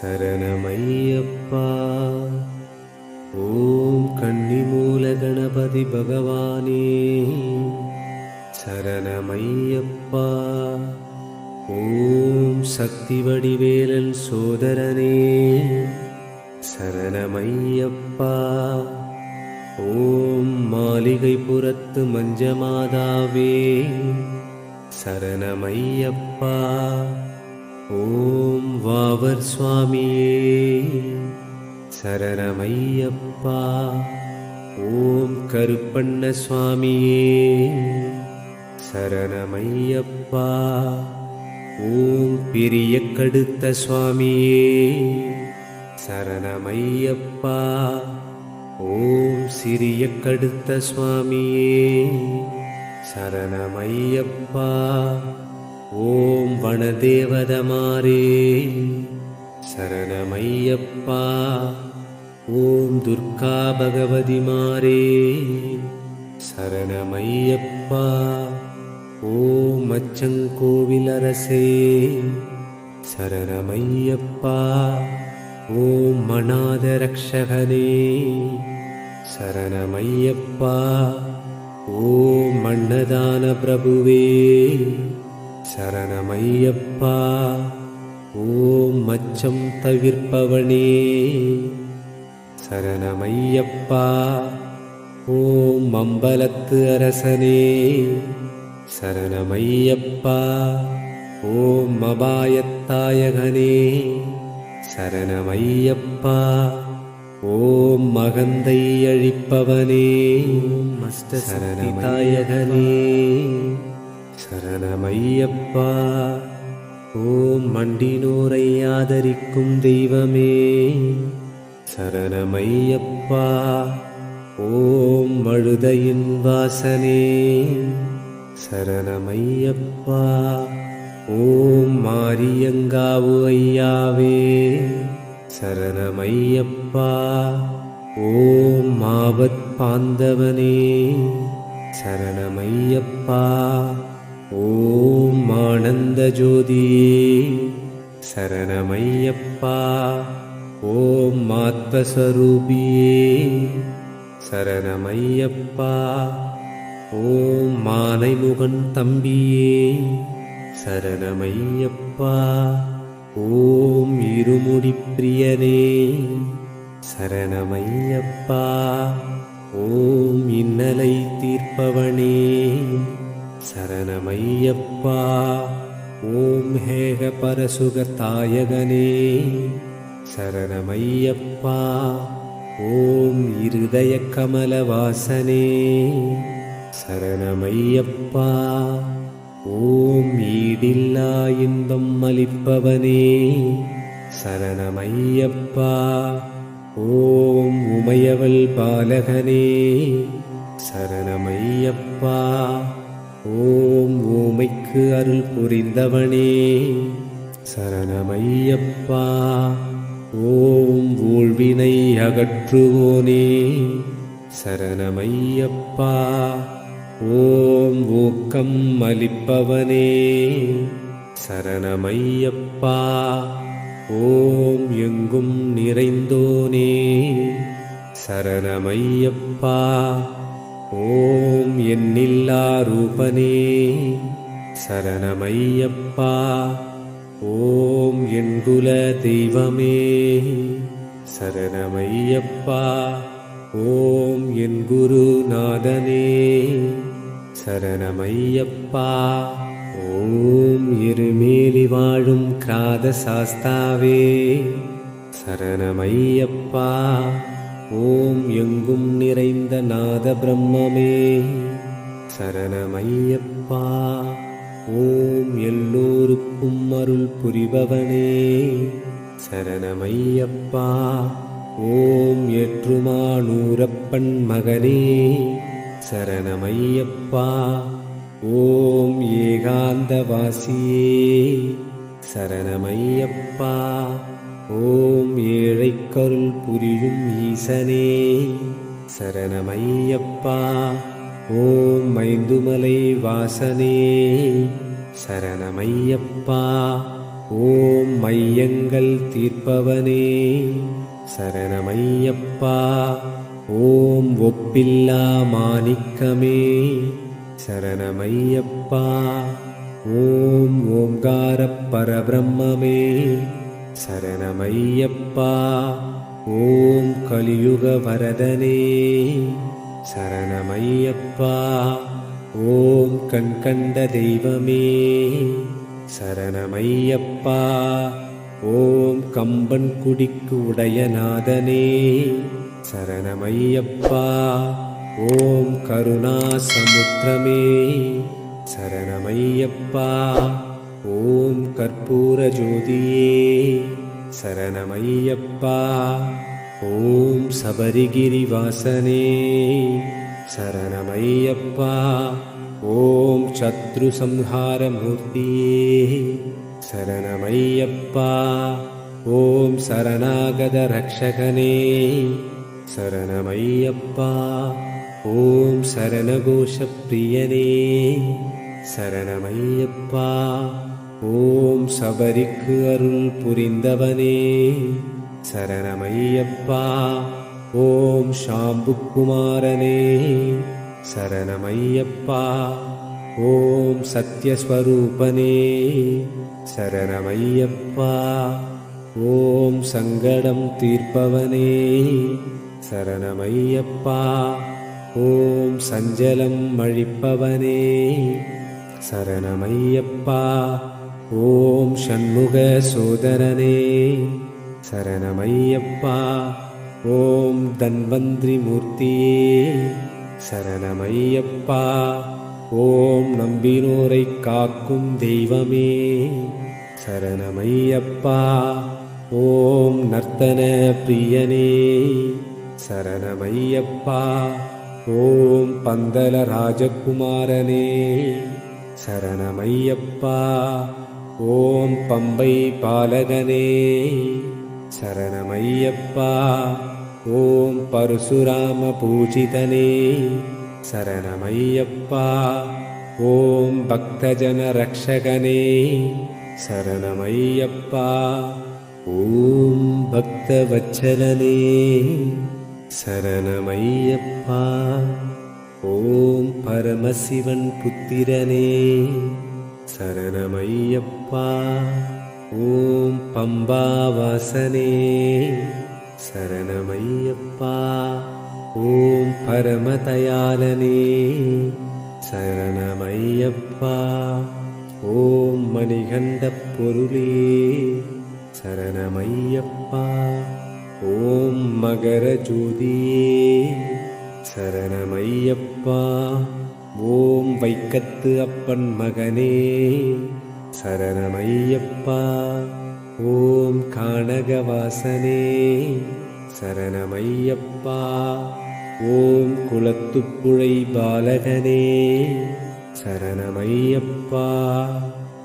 சரணமையப்பா. ஓம் கன்னிமூல கணபதி பகவானே. சரணமையப்பா. ஓம் சக்தி வடிவேலன் சோதரனே. சரணமையப்பா. ஓம் மாளிகை புறத்து மஞ்சமாதாவே. சரணமையப்பா. ஓம் வாவர் சுவாமியே. சரணமையப்பா. ஓம் கருப்பண்ண சுவாமியே. சரணமையப்பா. ஓம் பெரிய கடுத்த சுவாமியே. சரணமையப்பா. ஓம் சிறிய கடுத்த சுவாமியே. சரணமையப்பா. ஓம் வனதேவதமாரே. சரணமையப்பா. ஓம் துர்கா பகவதி மாரே சரணமையப்பா. ஓம் அச்சங்கோவில் அரசே. சரணமையப்பா. ஓம் மனாத ரக்ஷகனே சரணமையப்பா. ஓம் மன்னதான பிரபுவே சரணமையப்பா ஓம் மச்சம் தவிர்ப்பவனே. சரணமையப்பா ஓம் அம்பலத்து அரசனே. சரணமையப்பா ஓம் அபாயத்தாயகனே. சரணமையப்பா ஓம் மகந்தை அழிப்பவனே. சரணமையகனே சரணமையப்பா. ஓம் மண்டினோரை ஆதரிக்கும் தெய்வமே. சரணமையப்பா. ஓம் மழுதையின் வாசனே. சரணமையப்பா. ஓம் மாரியங்காவு ஐயாவே. சரணமையப்பா. ஓம் மாவத் பாந்தவனே. சரணமையப்பா. ஓம் ஆனந்த ஜோதியே சரணமையப்பா. ஓம் ஆத்மஸ்வரூபியே சரணமையப்பா. ஓம் மாலைமுகன் தம்பியே சரணமையப்பா. ஓம் இருமுடி பிரியனே சரணமையப்பா. ஓம் இன்னலை தீர்ப்பவனே சரணமையப்பா. ஓம் ஹேக பரசுகத்தாயகனே சரணமையப்பா. ஓம் இருதய கமலவாசனே சரணமையப்பா. ஓம் ஈடில்லா இன்பம் அளிப்பவனே. சரணமையப்பா. ஓம் உமையவள் பாலகனே. சரணமையப்பா. ஓம் ஓமைக்கு அருள் புரிந்தவனே. சரணமையப்பா ஓம் ஊழ்வினை அகற்றுவோனே. சரணமையப்பா ஓம் ஊக்கம் அளிப்பவனே. சரணமையப்பா ஓம் எங்கும் நிறைந்தோனே. சரணமையப்பா ஓம் எண்ணில்லா ரூபனே. சரணமையப்பா. ஓம் எண்குல தெய்வமே. சரணமையப்பா. ஓம் என் குருநாதனே சரணமையப்பா. ஓம் எருமேலி வாழும் கிராத சாஸ்தாவே சரணமையப்பா. ஓம் எங்கும் நிறைந்த நாத பிரம்மமே சரணமையப்பா. ஓம் எல்லோருக்கும் அருள் புரிபவனே. சரணமையப்பா. ஓம் ஏற்றுமானூரப்பன் மகனே. சரணமையப்பா. ஓம் ஏகாந்தவாசியே. சரணமையப்பா. ஓம் ஏழைக்கருள் புரியும் ஈசனே. சரணமையப்பா. ஓம் மைந்துமலை வாசனே. சரணமையப்பா. ஓம் மையங்கள் தீர்ப்பவனே. சரணமையப்பா. ஓம் ஒப்பில்லா மாணிக்கமே. சரணமையப்பா. ஓம் ஓங்கார பரபிரம்மே சரணமையப்பா ஓம் கலியுக வரதனே சரணமையப்பா ஓம் கண்கண்ட தெய்வமே. சரணமையப்பா ஓம் கம்பன் குடிக்கு உடையநாதனே சரணமையப்பா ஓம் கருணா சமுத்திரமே. சரணமையப்பா ஓம் கற்பூர ஜோதியே சரணமையப்பா. ஓம் சபரிகிரி வாசனே சரணமையப்பா. ஓம் சத்ரு சம்ஹார மூர்த்தியே சரணமையப்பா. ஓம் சரணாகத ரக்ஷகனே சரணமையப்பா. ஓம் சபரிக்கு அருள் புரிந்தவனே. சரணமையப்பா. ஓம் ஷாம்புக்குமாரனே சரணமையப்பா. ஓம் சத்யஸ்வரூபனே. சரணமையப்பா. ஓம் சங்கடம் தீர்ப்பவனே. சரணமையப்பா. ஓம் சஞ்சலம் அழிப்பவனே சரணமையப்பா. ஓம் ஷண்முக சோதரனே சரணமையப்பா. ஓம் தன்வந்திரி மூர்த்தியே. சரணமையப்பா. ஓம் நம்பினோரை காக்கும் தெய்வமே. சரணமையப்பா. ஓம் நர்த்தன பிரியனே. சரணமையப்பா. ஓம் பந்தல ராஜகுமாரனே. சரணமையப்பா. ஓம் பம்பை பாலகனே. சரணமையப்பா. ஓம் பரசுராம பூஜிதனே. சரணமையப்பா. ஓம் பக்தஜன ரக்ஷகனே. சரணமையப்பா. ஓம் பக்தவச்சலனே சரணமையப்பா. ஓம் பரமசிவன் புத்திரனே சரணமையப்பா. ஓம் பம்பாவாசனே சரணமையப்பா. ஓம் பரமதயாலனே சரணமையப்பா. ஓம் மணிகண்ட பொருளே சரணமையப்பா. ஓம் மகர ஜோதியே சரணமையப்பா. ஓம் வைக்கத்து அப்பன் மகனே. சரணமையப்பா. ஓம் கானகவாசனே. சரணமையப்பா. ஓம் குளத்துப்புழை பாலகனே. சரணமையப்பா.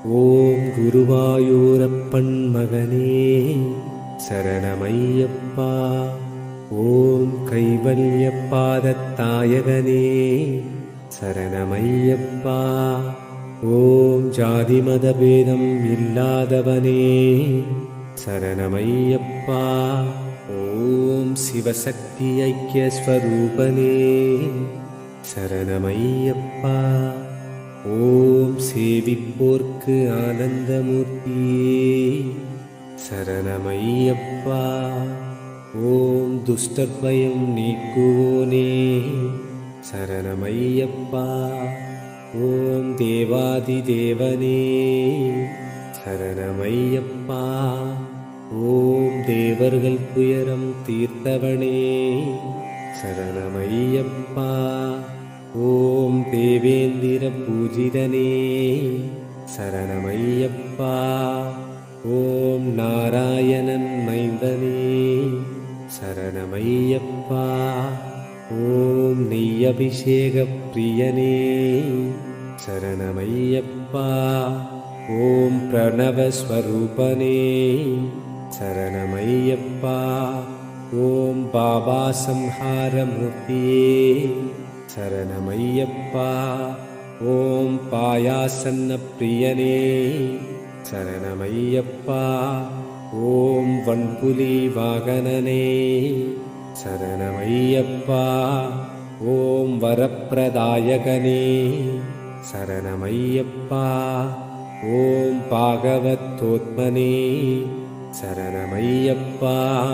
ஓம் குருவாயூரப்பன் மகனே. சரணமையப்பா. ஓம் கைவல்ய பாதத்தாயகனே சரணமையப்பா. ஓம் ஜாதி மதபேதம் இல்லாதவனே சரணமையப்பா. ஓம் சிவசக்தி ஐக்கிய ஸ்வரூபனே சரணமையப்பா. ஓம் சேவிப்போர்க்கு ஆனந்தமூர்த்தியே சரணமையப்பா. ஓம் துஷ்டபயம் நீக்குவோனே. சரணமையப்பா. ஓம் தேவாதி தேவனே. சரணமையப்பா. ஓம் தேவர்கள் துயரம் தீர்த்தவனே. சரணமையப்பா. ஓம் தேவேந்திர பூஜிதனே. சரணமையப்பா. ஓம் நாராயணன் மைந்தனே. शरणमय्यप्पा। ॐ नै्यभिषेकप्रियने। शरणमय्यप्पा। ॐ प्रणवस्वरूपने। शरणमय्यप्पा। ॐ बाबासंहारमृहि शरणमय्यप्पा। ॐ पायासन्नप्रियने। शरणमय्यप्पा। பாயாசன்ன பிரியனே சரணமையப்பா ஓம் வன்புலி வாகனனே சரணமையப்பா. ஓம் வரப்பிரதாயகனே சரணமையப்பா. ஓம் பாகவத்தோத்மனே சரணமையப்பா.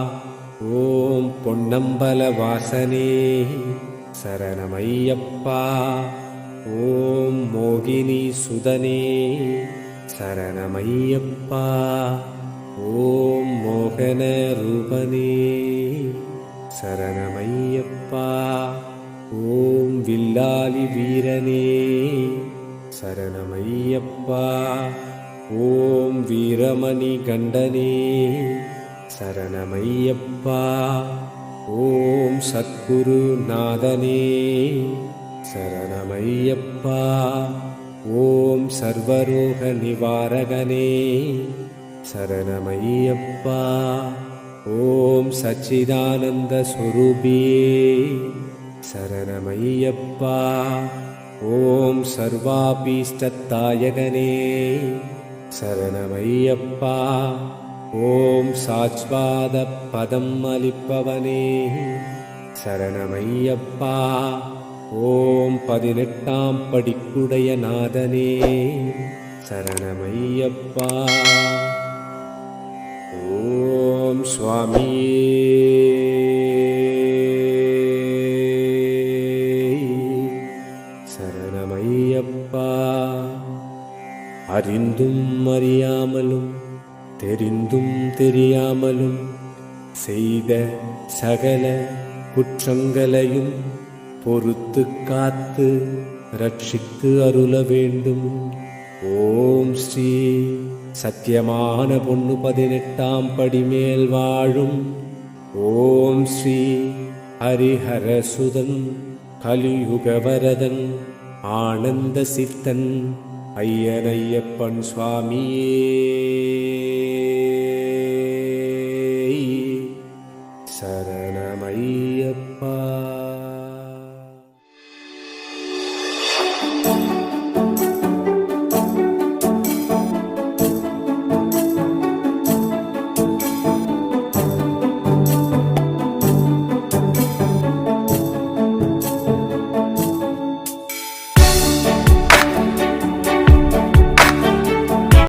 ஓம் பொன்னம்பல வாசனே சரணமையப்பா. ஓம் மோகினி சுதனே சரணமையப்பா. ஓம் மோகன ரூபனே. சரணமையப்பா. ஓம் வில்லாலி வீரனே. சரணமையப்பா. ஓம் வீரமணி கண்டனே. சரணமையப்பா. ஓம் சத்குரு நாதனே. சரணமையப்பா. ஓம் சர்வரோக நிவாரகனே. சரணமையப்பா. ஓம் சச்சிதானந்த ஸ்வரூபியே சரணமையப்பா. ஓம் சர்வாபீஷ்டத்தாயகனே. சரணமையப்பா. ஓம் சாஸ்வாத பதம் அளிப்பவனே சரணமையப்பா. ஓம் பதினெட்டாம் படிக்குடைய நாதனே. சரணமையப்பா. சுவாமி. சரணமையப்பா. அறிந்தும் அறியாமலும் தெரிந்தும் தெரியாமலும் செய்த சகல குற்றங்களையும் பொறுத்து காத்து ரட்சித்து அருள வேண்டும். ஓம் ஸ்ரீ சத்தியமான பொண்ணு பதினெட்டாம் படி மேல் வாழும். ஓம் ஸ்ரீ ஹரிஹரசுதன் கலியுகவரதன் ஆனந்த சித்தன் ஐயனையப்பன் சுவாமியே. சரணமையப்பா.